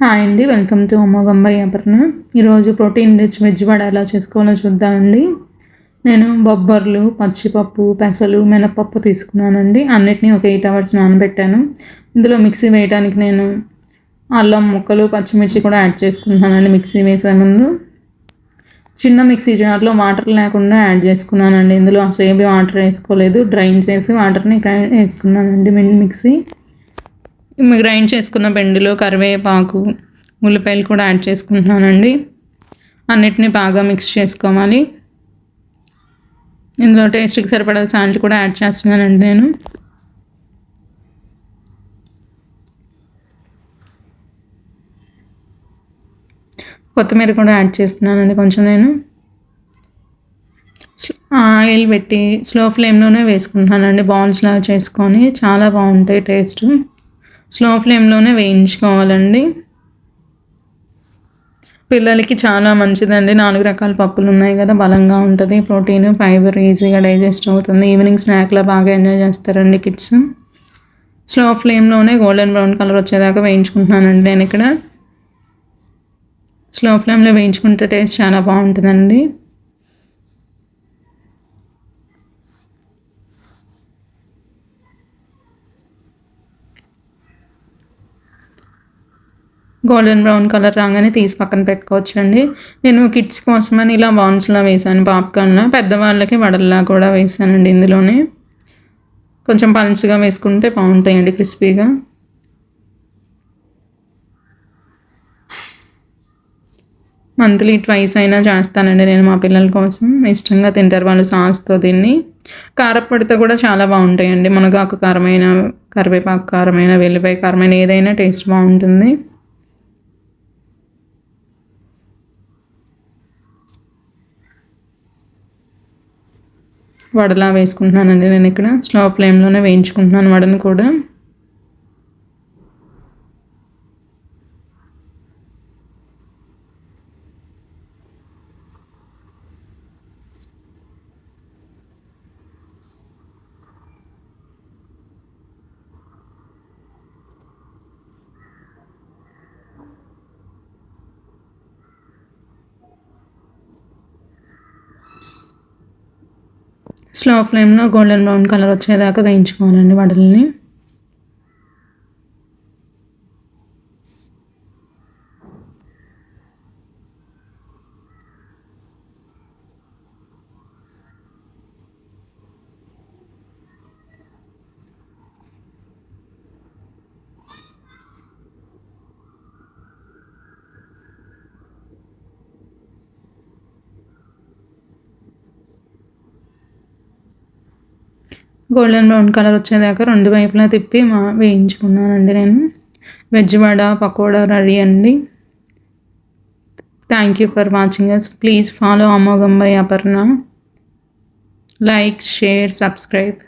Hi అండి welcome to అమ్మగంబై Aparna. ఈరోజు protein rich veg vada ఎలా చేసుకోవాలో చూద్దామండి. నేను బొబ్బర్లు పచ్చిపప్పు పెసలు మినపప్పు తీసుకున్నానండి. అన్నిటినీ ఒక ఎయిట్ అవర్స్ నానబెట్టాను. ఇందులో మిక్సీ వేయడానికి నేను అల్లం ముక్కలు పచ్చిమిర్చి కూడా యాడ్ చేసుకుంటున్నానండి మిక్సీ వేసే ముందు. చిన్న మిక్సీ జార్లో వాటర్ లేకుండా యాడ్ చేసుకున్నానండి. ఇందులో అసలు ఏమి వాటర్ వేసుకోలేదు. డ్రైన్ చేసి వాటర్ని వేసుకున్నానండి మిక్సీ. గ్రైండ్ చేసుకున్న బెండిలో కరివేపాకు ఉల్లిపాయలు కూడా యాడ్ చేసుకుంటున్నానండి. అన్నిటిని బాగా మిక్స్ చేసుకోవాలి. ఇందులో టేస్ట్కి సరిపడా సాల్ట్ కూడా యాడ్ చేస్తున్నానండి నేను. కొత్తిమీర కూడా యాడ్ చేస్తున్నానండి కొంచెం నేను. ఆయిల్ పెట్టి స్లో ఫ్లేమ్లోనే వేసుకుంటున్నానండి. బాల్స్లా చేసుకొని చాలా బాగుంటాయి టేస్ట్ స్లో ఫ్లేమ్లోనే వేయించుకోవాలండి. పిల్లలకి చాలా మంచిదండి. నాలుగు రకాల పప్పులు ఉన్నాయి కదా బలంగా ఉంటుంది. ప్రోటీన్ ఫైబర్ ఈజీగా డైజెస్ట్ అవుతుంది. ఈవినింగ్ స్నాక్లో బాగా ఎంజాయ్ చేస్తారండి కిడ్స్. స్లో ఫ్లేమ్లోనే గోల్డెన్ బ్రౌన్ కలర్ వచ్చేదాకా వేయించుకుంటున్నానండి నేను ఇక్కడ. స్లో ఫ్లేమ్లో వేయించుకుంటే టేస్ట్ చాలా బాగుంటుందండి. గోల్డెన్ బ్రౌన్ కలర్ రాగానే తీసి పక్కన పెట్టుకోవచ్చండి. నేను కిడ్స్ కోసమని ఇలా బౌన్స్లో వేసాను పాప్కార్న్లో. పెద్దవాళ్ళకి వడల్లా కూడా వేసానండి ఇందులోనే. కొంచెం పలుచగా వేసుకుంటే బాగుంటాయండి క్రిస్పీగా. మంత్లీ ట్వైస్ అయినా చేస్తానండి నేను మా పిల్లల కోసం. ఇష్టంగా తింటారు వాళ్ళు సాస్తో దీన్ని కారపొడితో కూడా చాలా బాగుంటాయండి. మునగాకు కారమైన కరివేపాకు కారమైన వెల్లిపాయ కారమైన ఏదైనా టేస్ట్ బాగుంటుంది. వడలా వేసుకుంటున్నానండి నేను ఇక్కడ. స్లో ఫ్లేమ్లోనే వేయించుకుంటున్నాను వడను కూడా. స్లో ఫ్లేమ్లో గోల్డెన్ బ్రౌన్ కలర్ వచ్చేదాకా వేయించుకోవాలండి వడలని గోల్డెన్ బ్రౌన్ కలర్ వచ్చేదాకా రెండు వైపులా తిప్పి మా వేయించుకున్నానండి నేను. వెజ్ వడ పకోడా రెడీ అండి. Thank you for watching us please follow అమోఘం by Aparna like share subscribe